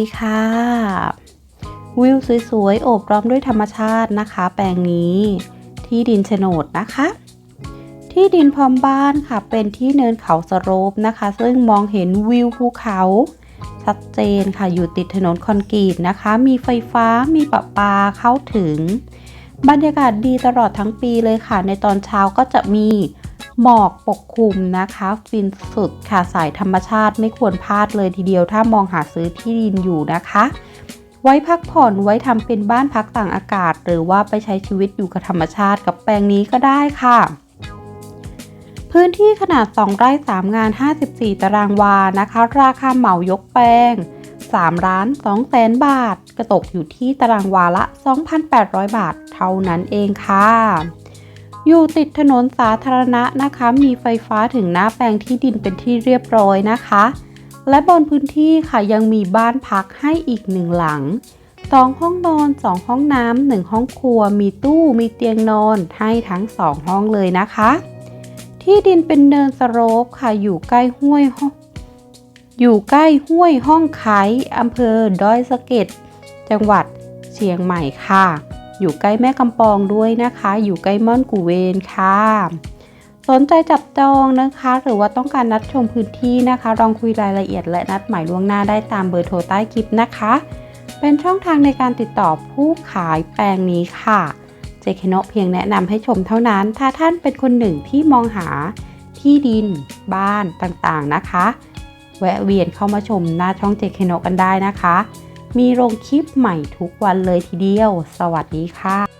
ดีค่ะ วิวสวยๆ โอบล้อมด้วยธรรมชาตินะคะ แปลงนี้ ที่ดินโฉนดนะคะ ที่ดินพร้อมบ้านค่ะ เป็นที่เนินเขาสโรปนะคะ ซึ่งมองเห็นวิวภูเขา ชัดเจนค่ะ อยู่ติดถนนคอนกรีตนะคะ มีไฟฟ้า มีประปาเข้าถึง บรรยากาศดีตลอดทั้งปีเลยค่ะ ในตอนเช้าก็จะมี หมอกปกคลุมนะคะฟินสุดค่ะสายธรรมชาติไม่ควรพลาดเลยทีเดียวถ้ามองหาซื้อที่ดินอยู่นะคะ ไว้พักผ่อนไว้ทำเป็นบ้านพักต่างอากาศ หรือว่าไปใช้ชีวิตอยู่กับธรรมชาติกับแปลงนี้ก็ได้ค่ะ พื้นที่ขนาด 2 ไร่ 3 งาน 54 ตารางวานะคะ ราคาเหมายกแปลง3ล้าน2แสนบาท กระตกอยู่ที่ตารางวาละ 2,800 บาท เท่านั้นเองค่ะ อยู่ติดถนนสาธารณะนะคะ มีไฟฟ้าถึงหน้าแปลงที่ดินเป็นที่เรียบร้อยนะคะ และบนพื้นที่ค่ะยังมีบ้านพักให้อีกหนึ่งหลัง 2 ห้องนอน 2 ห้องน้ำ1ห้องครัว มีตู้ มีเตียงนอนให้ทั้ง 2 ห้องเลยนะคะ ที่ดินเป็นเนินสโลปค่ะ อยู่ใกล้ห้วยองอยู่ใกล้ห้วยห้องไคอำเภอดอยสะเก็ด จังหวัดเชียงใหม่ค่ะ อยู่ใกล้แม่กำปองด้วยนะคะ อยู่ใกล้ม่อนกูเวนค่ะ สนใจจับจองนะคะ หรือว่าต้องการนัดชมพื้นที่นะคะ ลองคุยรายละเอียดและนัดหมายล่วงหน้าได้ตามเบอร์โทรใต้คลิปนะคะ เป็นช่องทางในการติดต่อผู้ขายแปลงนี้ค่ะเจคโนะเพียงแนะนำให้ชมเท่านั้น ถ้าท่านเป็นคนหนึ่งที่มองหาที่ดิน บ้านต่างๆนะคะ แวะเวียนเข้ามาชมหน้าช่องเจคโนะกันได้นะคะ มีลงคลิปใหม่ทุกวันเลยทีเดียว สวัสดีค่ะ